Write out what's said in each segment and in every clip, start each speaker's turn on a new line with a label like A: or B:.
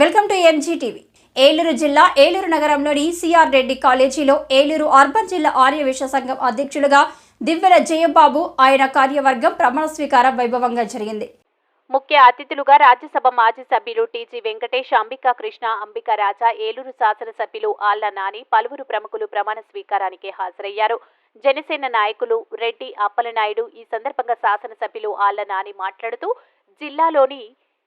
A: Welcome to MG TV Eluru జిల్లా ఏలూరు నగరంలోని CR Reddy కాలేజీలో ఏలూరు అర్బన్ జిల్లా ఆర్య విశ్వ సంఘం అధ్యక్షులుగా దివ్వెల జయబాబు ఆయన కార్యవర్గం ప్రమాణ స్వీకారం వైభవంగా జరిగింది.
B: ముఖ్య అతిథులుగా రాజ్యసభ మాజీ సభ్యులు టీజీ వెంకటేష్ అంబికా కృష్ణ అంబికా రాజా ఏలూరు శాసనసభ్యులు ఆళ్ళ నాని పలువురు ప్రముఖులు ప్రమాణ స్వీకారానికి హాజరయ్యారు. జనసేన నాయకులు రెడ్డి అప్పలనాయుడు ఈ సందర్భంగా శాసనసభ్యులు ఆళ్ళ నాని మాట్లాడుతూ జిల్లాలోని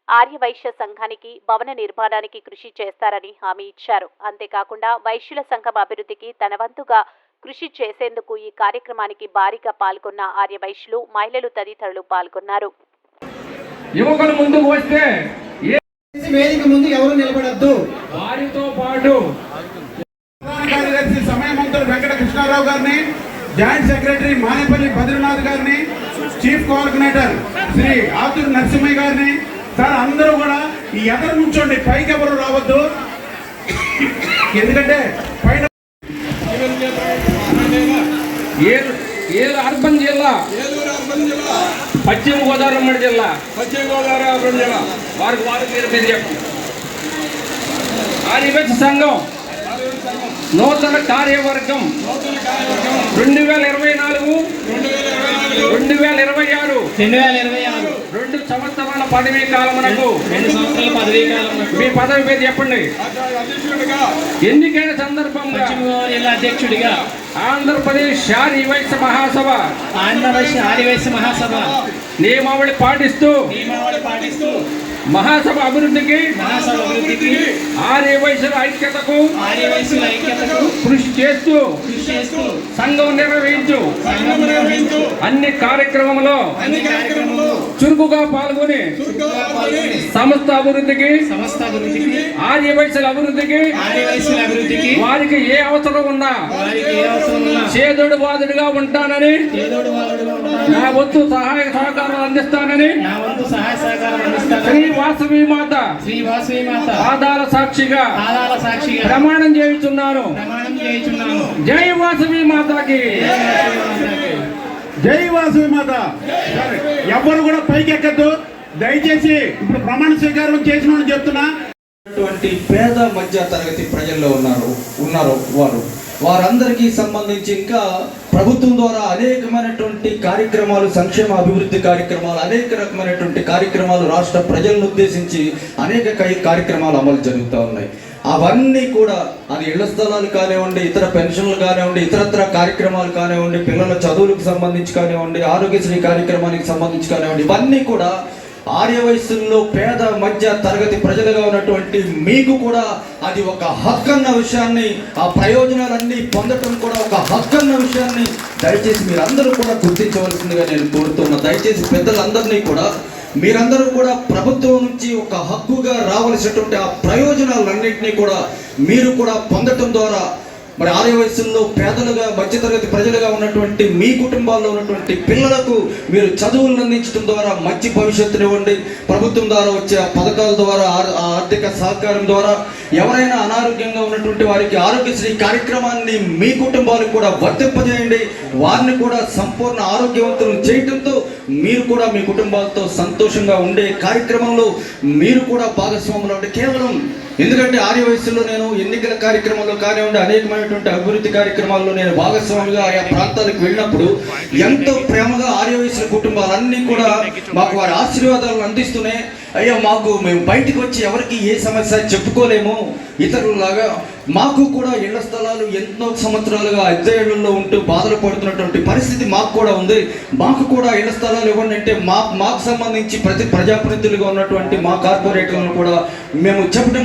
B: ఆర్యవైశ్య సంఘానికి భవన నిర్మాణానికి కృషి చేస్తారని హామీ ఇచ్చారు. అంతేకాకుండా వైశ్యుల సంఘం అభివృద్ధికి తన వంతుగా కృషి చేసేందుకు ఈ కార్యక్రమానికి భారీగా పాల్గొన్న ఆర్యవైశ్యులు మహిళలు తదితరులు పాల్గొన్నారు.
C: యువకులు ముందుకు వస్తే ఏ
D: వేదిక ముందు ఎవరు నిలబడద్దు.
C: వారితో పాటు
E: ప్రధాన కార్యదర్శి సమయమంతుడు వెంకట కృష్ణారావు గారిని జాయింట్ సెక్రటరీ మానేపల్లి బద్రీనాథ్ గారిని చీఫ్ కోఆర్డినేటర్ శ్రీ ఆతురు నరసింహయ్య గారిని సార్ అందరూ కూడా ఈ ఎదరు నుంచోండి. పైకి ఎవరు రావద్దు. ఎందుకంటే పైన
C: ఏలు ఏలు అర్బన్ జిల్లా. పశ్చిమ గోదావరి ఉమ్మడి జిల్లా. పశ్చిమ గోదావరి అర్బన్ జిల్లా. వారికి వారి పేరు మీరు చెప్పండి. సంఘం నూతన కార్యవర్గం రెండు వేల ఇరవై నాలుగు. రెండు వేల ఇరవై ఆరు.
D: రెండు వేల ఇరవై ఆరు.
C: రెండు సంవత్సరాల పదవీ కాలమునకు
D: రెండు సంవత్సరాల పదవీ కాలం
C: మీ పదవి పేరు చెప్పండి. ఎన్నికైన సందర్భంగా
D: జిల్లా అధ్యక్షుడిగా.
C: ఆంధ్రప్రదేశ్ ఆదివాసీ మహాసభ.
D: ఆంధ్రప్రదేశ్ ఆదివాసీ మహాసభ.
C: నియమావళి పాటిస్తూ
D: నియమావళి పాటిస్తూ
C: మహాసభ అభివృద్ధికి
D: మహాసభ అభివృద్ధికి
C: ఆర్యవైశ్యుల ఐక్యతకు కృషి చేస్తూ
D: కృషి చేస్తూ
C: సంఘం నిర్వహించు.
D: సంఘం నిర్వహించు.
C: అన్ని కార్యక్రమంలో
D: అన్ని కార్యక్రమంలో
C: చురుకుగా పాల్గొని
D: చురుకుగా పాల్గొని
C: సంస్థ అభివృద్ధికి
D: సంస్థ అభివృద్ధికి
C: ఆర్యవైశ్యుల అభివృద్ధికి వారికి ఏ అవసరం ఉన్నా
D: వారికి ఏ అవసరం ఉన్నా
C: చేదోడు బాధుడుగా ఉంటానని నా వంతు సహాయ సహకారాలు అందిస్తానని
D: నా వంతు సహాయ సహకారం అందిస్తాను
C: శ్రీ వాసవి మాత
D: శ్రీ వాసవి మాత
C: పాదాల సాక్షిగా
D: ఆధార సాక్షిగా
C: ప్రమాణం చేయుచున్నాను.
D: ప్రమాణం చేయుచున్నాను.
C: జై వాసవి మాతాకి.
E: జై వాసవి మాత. ఎవరు కూడా పైకి ఎక్కద్దు దయచేసి ఇప్పుడు ప్రమాణ స్వీకారం చేసిన చెప్తున్నా.
F: పేద మధ్య తరగతి ప్రజల్లో ఉన్నారు ఉన్నారు వారు. వారందరికీ సంబంధించి ఇంకా ప్రభుత్వం ద్వారా అనేకమైనటువంటి కార్యక్రమాలు సంక్షేమ అభివృద్ధి కార్యక్రమాలు అనేక రకమైనటువంటి కార్యక్రమాలు రాష్ట్ర ప్రజలను ఉద్దేశించి అనేక కై- కార్యక్రమాలు అమలు జరుగుతూ ఉన్నాయి. అవన్నీ కూడా అది ఇళ్ళ స్థలాలు కానివ్వండి ఇతర పెన్షన్లు కానివ్వండి ఇతరత్ర కార్యక్రమాలు కానివ్వండి పిల్లల చదువులకు సంబంధించి కానివ్వండి ఆరోగ్యశ్రీ కార్యక్రమానికి సంబంధించి కానివ్వండి ఇవన్నీ కూడా ఆర్య వయస్సుల్లో పేద మధ్య తరగతి ప్రజలుగా ఉన్నటువంటి మీకు కూడా అది ఒక హక్కు అన్న విషయాన్ని ఆ ప్రయోజనాలన్నీ పొందటం కూడా ఒక హక్కు అన్న విషయాన్ని దయచేసి మీరందరూ కూడా గుర్తించవలసిందిగా నేను కోరుతున్నా. దయచేసి పెద్దలందరినీ కూడా మీరందరూ కూడా ప్రభుత్వం నుంచి ఒక హక్కుగా రావలసినటువంటి ఆ ప్రయోజనాలన్నింటినీ కూడా మీరు కూడా పొందటం ద్వారా మరి ఆలయ వయసుల్లో పేదలుగా మధ్యతరగతి ప్రజలుగా ఉన్నటువంటి మీ కుటుంబాల్లో ఉన్నటువంటి పిల్లలకు మీరు చదువులను అందించడం ద్వారా మంచి భవిష్యత్తునివ్వండి ప్రభుత్వం ద్వారా వచ్చే పథకాల ద్వారా ఆర్థిక సహకారం ద్వారా ఎవరైనా అనారోగ్యంగా ఉన్నటువంటి వారికి ఆరోగ్యశ్రీ కార్యక్రమాన్ని మీ కుటుంబాలకు కూడా వర్తింపజేయండి. వారిని కూడా సంపూర్ణ ఆరోగ్యవంతులు చేయటంతో మీరు కూడా మీ కుటుంబాలతో సంతోషంగా ఉండే కార్యక్రమంలో మీరు కూడా భాగస్వాములు అంటే కేవలం ఎందుకంటే ఆర్య వయసులో నేను ఎన్నికల కార్యక్రమాల్లో కానివ్వండి అనేకమైనటువంటి అభివృద్ధి కార్యక్రమాల్లో నేను భాగస్వామిగా ఆయా ప్రాంతాలకు వెళ్ళినప్పుడు ఎంతో ప్రేమగా ఆర్య వయసుల కుటుంబాలన్నీ కూడా మాకు వారి ఆశీర్వాదాలను అందిస్తూనే అయ్యా మాకు మేము బయటకు వచ్చి ఎవరికి ఏ సమస్య చెప్పుకోలేము. ఇతరులలాగా మాకు కూడా ఇళ్ళ స్థలాలు ఎన్నో సంవత్సరాలుగా అద్దె ఉంటూ బాధలు పడుతున్నటువంటి పరిస్థితి మాకు కూడా ఉంది. మాకు కూడా ఇళ్ళ స్థలాలు ఇవ్వండి అంటే మా మాకు సంబంధించి ప్రతి ప్రజాప్రతినిధులుగా ఉన్నటువంటి మా కార్పొరేటర్లను కూడా మేము చెప్పడం